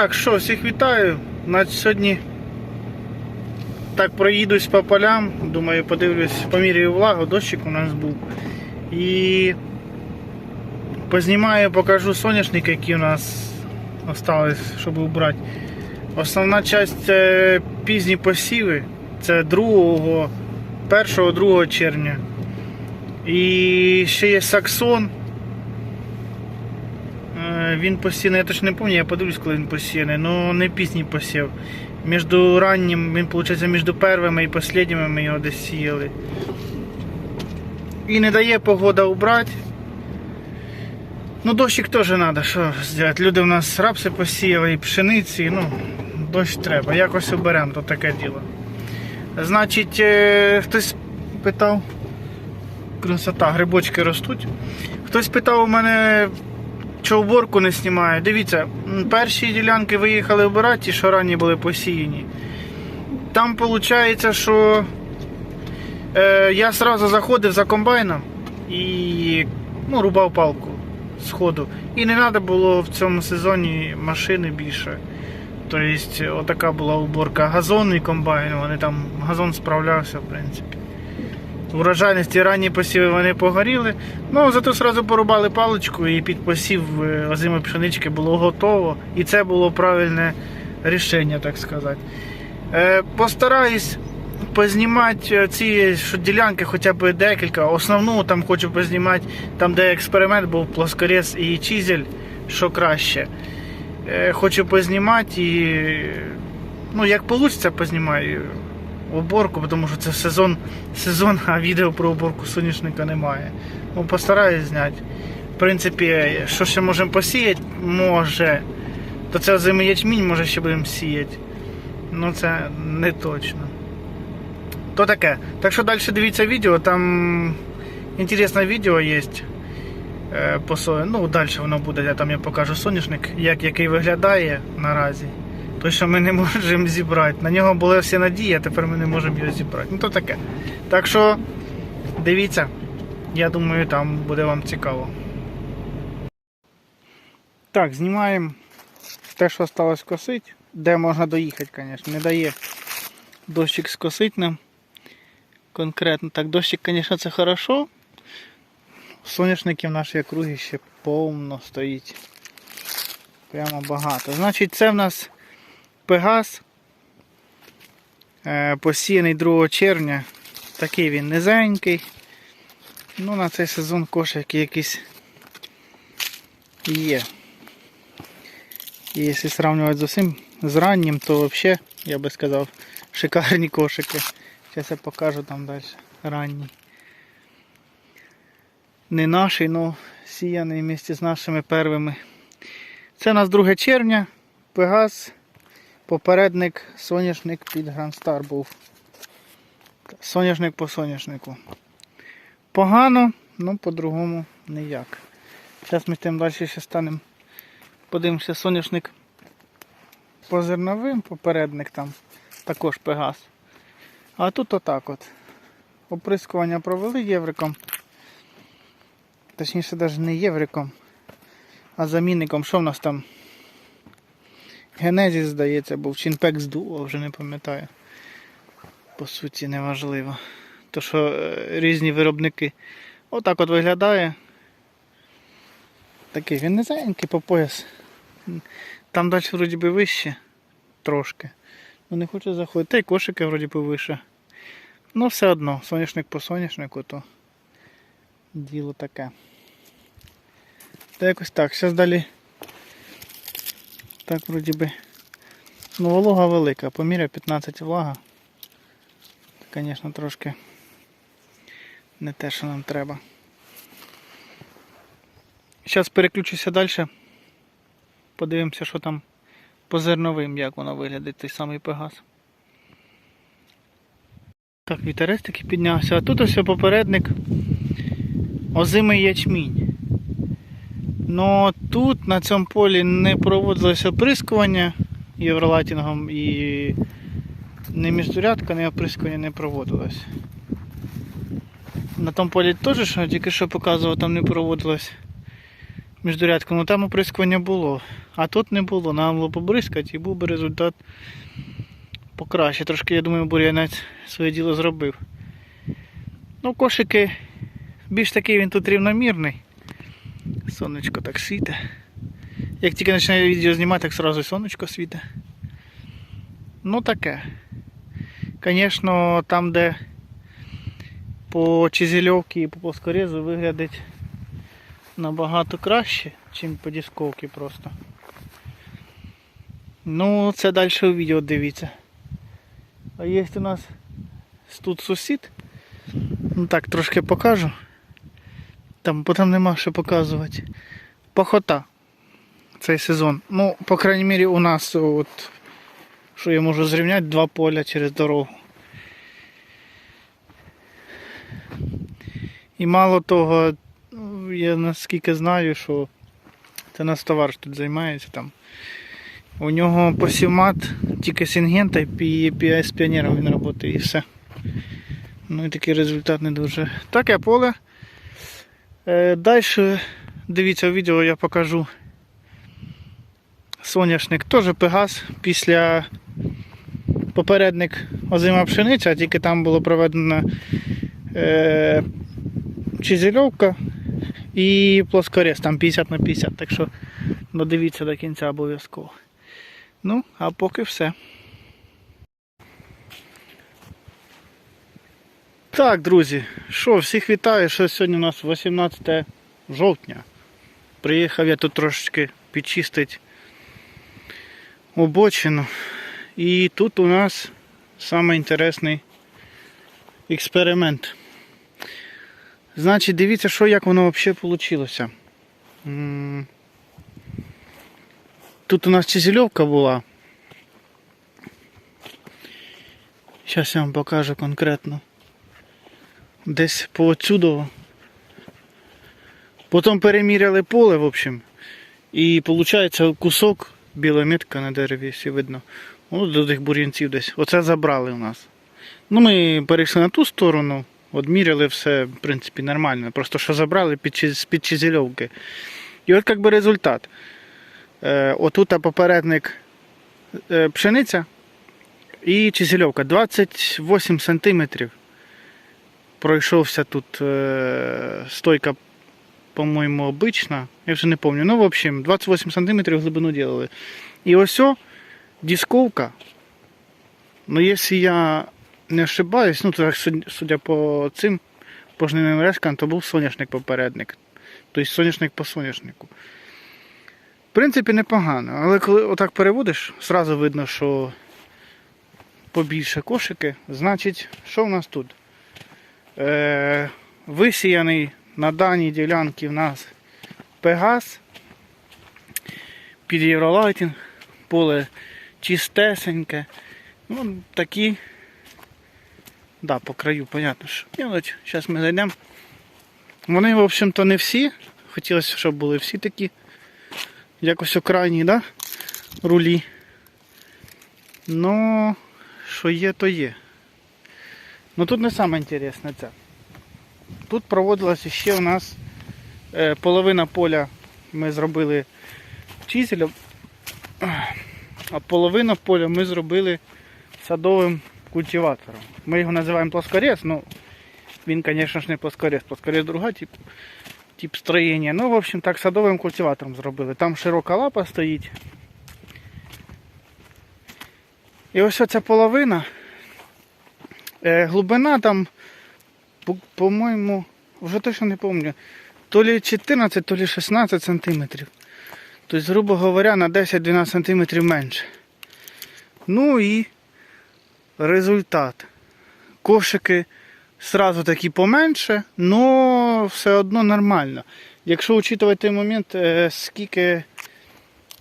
так, що, всіх вітаю. Значить, сьогодні так проїдусь по полям. Думаю, подивлюсь, поміряю влагу, дощик у нас був. І познімаю, покажу соняшник, які у нас остались, щоб убрати. Основна часть це пізні посіви. Це 2, 1, 2 червня. І ще є саксон. Він посіяний, я точно не пам'ятаю, я подивлюсь, коли він посіяний, але не пізній посів. Між раннім, він, виходить, між першими і останніми ми його десь сіяли. І не дає погода убрати. Ну, дощик теж треба, що зробити. Люди в нас рапси посіяли і пшениці, ну, дощ треба. Якось оберемо, то таке діло. Значить, е, хтось питав. Красота, грибочки ростуть. Хтось питав у мене, що уборку не знімаю. Дивіться, перші ділянки виїхали обирати, ті, що ранні були посіяні. Там виходить, що е, я одразу заходив за комбайном і ну, рубав палку з ходу. І не треба було в цьому сезоні машини більше. Тобто, отака була уборка. Газонний комбайн, вони там газон справлявся, в принципі. Урожайності ранні посіви вони погоріли. Ну, зато одразу порубали паличку і під посів е, озимої пшенички було готово. І це було правильне рішення, так сказати. Е, постараюсь познімати ці ділянки, хоча б декілька. Основну там хочу познімати, там де експеримент був плоскорез і чизель, що краще. Е, хочу познімати і ну, як вийде, познімаю уборку, тому що це сезон, сезон, а відео про уборку соняшника немає. Ну, постараюсь зняти. В принципі, що ще можемо посіяти, може. То це озимий ячмінь, може ще будемо сіяти. Ну це не точно. То таке. Так що далі дивіться відео, там інтересне відео є. е, По сої. Ну, далі воно буде, я там я покажу соняшник, як який виглядає наразі. Той, що ми не можемо зібрати. На нього були всі надії, а тепер ми не можемо його зібрати. Ну то таке. Так що дивіться, я думаю, там буде вам цікаво. Так, знімаємо те, що залишилось косити. Де можна доїхати, звісно. Не дає дощик скосить нам. Конкретно. Так, дощик, звісно, це хорошо. Соняшників нашої округи ще повно стоїть. Прямо багато. Значить, це в нас Пегас. Е, Посіяний 2 червня. Такий він низенький. Ну, на цей сезон кошики якісь є. І якщо сравнювати з усім з раннім, то взагалі, я би сказав, шикарні кошики. Зараз я покажу там далі ранній. Не наший, але сіяний вместе з нашими первими. Це у нас 2 червня, Пегас, попередник, соняшник під Star був. Соняшник по соняшнику. Погано, ну по-другому ніяк. Зараз ми тим далі ще станемо. Подивимося, соняшник по зерновим, попередник там також Пегас. А тут отак от. Оприскування провели євриком. Точніше, навіть не євриком, а замінником. Що в нас там? Генезіс, здається, був Чинпекс Duo, вже не пам'ятаю. По суті, неважливо. То що е, різні виробники. Отак от виглядає. Такий він низенький по пояс. Там далі вроді би вище трошки. Ну не хочу заходити. Та й кошики вроді би вище. Ну все одно, соняшник по соняшнику, то діло таке. Та якось так. Зараз далі. Так вроді би. Ну волога велика, поміряю 15 влага. Звісно, трошки не те, що нам треба. Зараз переключуся далі. Подивимося, що там по зерновим, як воно виглядає, той самий Пегас. Так, вітерець таки піднявся. А тут ось попередник озимий ячмінь. Но тут на цьому полі не проводилося оприскування євролатінгом і не міждурядка, не оприскування не проводилось. На тому полі теж, що тільки що показував, там не проводилось. між рядком, ну там оприскування було. А тут не було. Нам було побризкати і був би результат покраще. Трошки, я думаю, бур'янець своє діло зробив. Ну, кошики більш такий він тут рівномірний. Сонечко так світить. Як тільки починаю відео знімати, так одразу сонечко світить. Ну таке. Звісно, там, де по Чизельовці і по плоскорезу виглядить набагато краще, ніж по дисковці просто. Ну, це далі у відео дивіться. А є у нас тут сусід. Ну так, трошки покажу. Там, бо там нема що показувати. Пахота. Цей сезон. Ну, по крайній мірі, у нас от, що я можу зрівняти, два поля через дорогу. І мало того, я наскільки знаю, що це нас товариш тут займається там. У нього посівмат тільки Сінгента і PS піонером він працює і все. Ну і такий результат не дуже. Таке поле. Е, Далі дивіться у відео, я покажу соняшник. Теж Пегас після попередник озима пшениця, тільки там було проведено е, чизельовка і плоскорез, там 50 на 50, так що додивіться до кінця обов'язково. Ну, а поки все. Так, друзі, що, всіх вітаю, що сьогодні у нас 18 жовтня. Приїхав я тут трошечки підчистити обочину. І тут у нас самий інтересний експеримент. Значить, дивіться, що як воно взагалі вийшло. Тут у нас чизельовка була. Зараз я вам покажу конкретно. Десь по отсюда. Потім переміряли поле, в общем. І виходить кусок, біла метка на дереві, якщо видно. О, до тих бур'янців десь. Оце забрали у нас. Ну, ми перейшли на ту сторону, одміряли все, в принципі, нормально. Просто що забрали під, з-під чизельовки. І от як би результат. Е, отут попередник е, пшениця і чизельовка. 28 сантиметрів пройшовся тут е, стойка, по-моєму, обична. Я вже не пам'ятаю. Ну, в общем, 28 сантиметрів глибину делали. І ось о, дисковка. Ну, якщо я не ошибаюсь, ну, то, судя по цим пожнивним решкам, то був соняшник-попередник. Тобто соняшник по соняшнику. В принципі, непогано, але коли отак переводиш, зразу видно, що побільше кошики. Значить, що в нас тут? Е, висіяний на даній ділянці в нас Пегас під Євролайтінг, поле чистесеньке. Ну, такі. Да, по краю, понятно, що. Мелочь. Зараз ми зайдемо. Вони, в общем-то, не всі. Хотілося, щоб були всі такі. Якось окрайні, да? Рулі. Ну, що є, то є. Ну тут не саме інтересне це. Тут проводилося ще у нас е, половина поля ми зробили чизелем, а половину поля ми зробили садовим культиватором. Ми його називаємо плоскорез, ну він, звісно ж, не плоскорез, плоскорез друга тип, тип строєння. Ну, в общем, так садовим культиватором зробили. Там широка лапа стоїть. І ось оця половина. Е, глибина там, по- по-моєму, вже точно не пам'ятаю, то лі 14, то лі 16 сантиметрів. Тобто, грубо говоря, на 10-12 сантиметрів менше. Ну і результат. Кошики сразу такі поменше, але все одно нормально. Якщо учитувати той момент, е, скільки,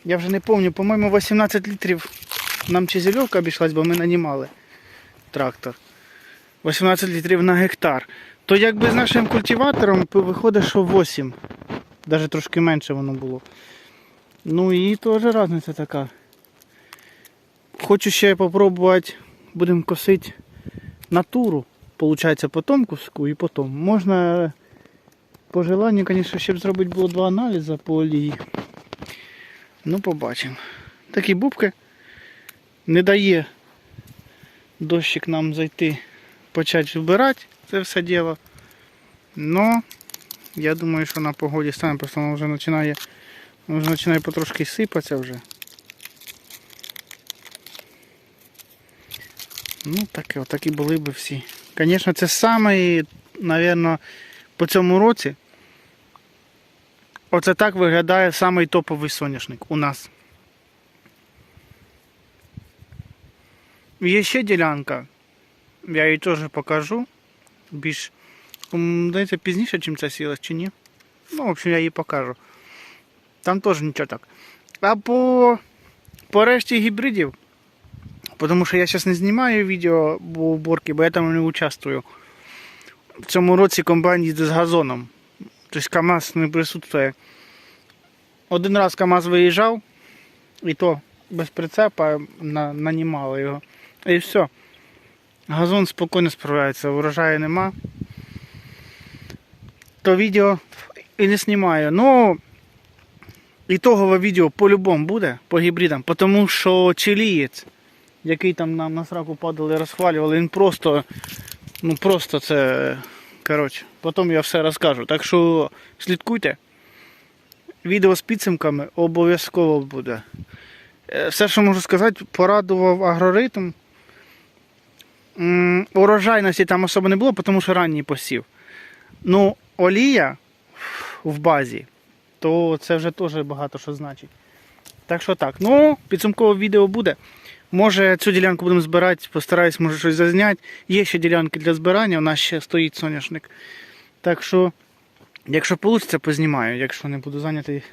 я вже не пам'ятаю, по-моєму, 18 літрів нам чизельовка обійшлась, бо ми нанімали трактор. 18 літрів на гектар. То якби з нашим культиватором виходить, що 8. Навіть трошки менше воно було. Ну і теж різниця така. Хочу ще попробувати, будемо косити натуру. Получається потом куску і потом. Можна По желанню, звісно, щоб зробити було два аналізи по олії. Ну, побачимо. Такі бубки не дає дощик нам зайти, почати вбирати це все діло. Но я думаю, що на погоді стане, просто воно вже починає, воно вже починає потрошки сипатися вже. Ну, таке, отакі були б всі. Звісно, це самий, мабуть, по цьому році. Оце так виглядає самий топовий соняшник у нас. Є ще ділянка. Я її теж покажу. Більш, здається, пізніше, чим ця сілась, чи ні. Ну, в общем, я її покажу. Там теж нічого так. А по, по решті гібридів, тому що я зараз не знімаю відео по уборці, бо я там не участвую. В цьому році комбайн їде з газоном. Тобто КАМАЗ не присутствує. Один раз КАМАЗ виїжджав, і то без прицепа на, нанімали його. І все. Газон спокійно справляється, урожаю нема. То відео і не знімаю. Ну, ітогове відео по-любому буде по гібридам, тому що чилієць, який там нам на сраку падали, розхвалювали, він просто, ну просто це. Коротше, потім я все розкажу. Так що слідкуйте. Відео з підсумками обов'язково буде. Е, Все, що можу сказати, порадував агроритм. Урожайності там особо не було, тому що ранній посів. Ну, олія в базі, то це вже теж багато що значить. Так що так. Ну, підсумкове відео буде. Може цю ділянку будемо збирати, постараюсь, може щось зазняти. Є ще ділянки для збирання, у нас ще стоїть соняшник. Так що, якщо вийде, познімаю, якщо не буду зайнятий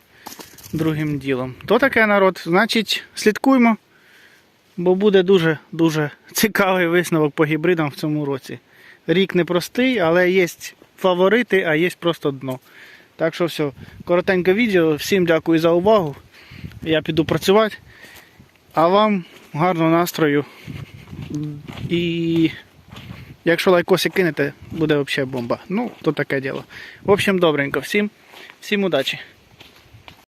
другим ділом. То таке народ. Значить, слідкуємо, бо буде дуже-дуже цікавий висновок по гібридам в цьому році. Рік непростий, але є фаворити, а є просто дно. Так що все, коротеньке відео. Всім дякую за увагу. Я піду працювати. А вам гарного настрою. І якщо лайкосик кинете, буде взагалі бомба. Ну, то таке діло. В общем, добренько. Всім, всім удачі.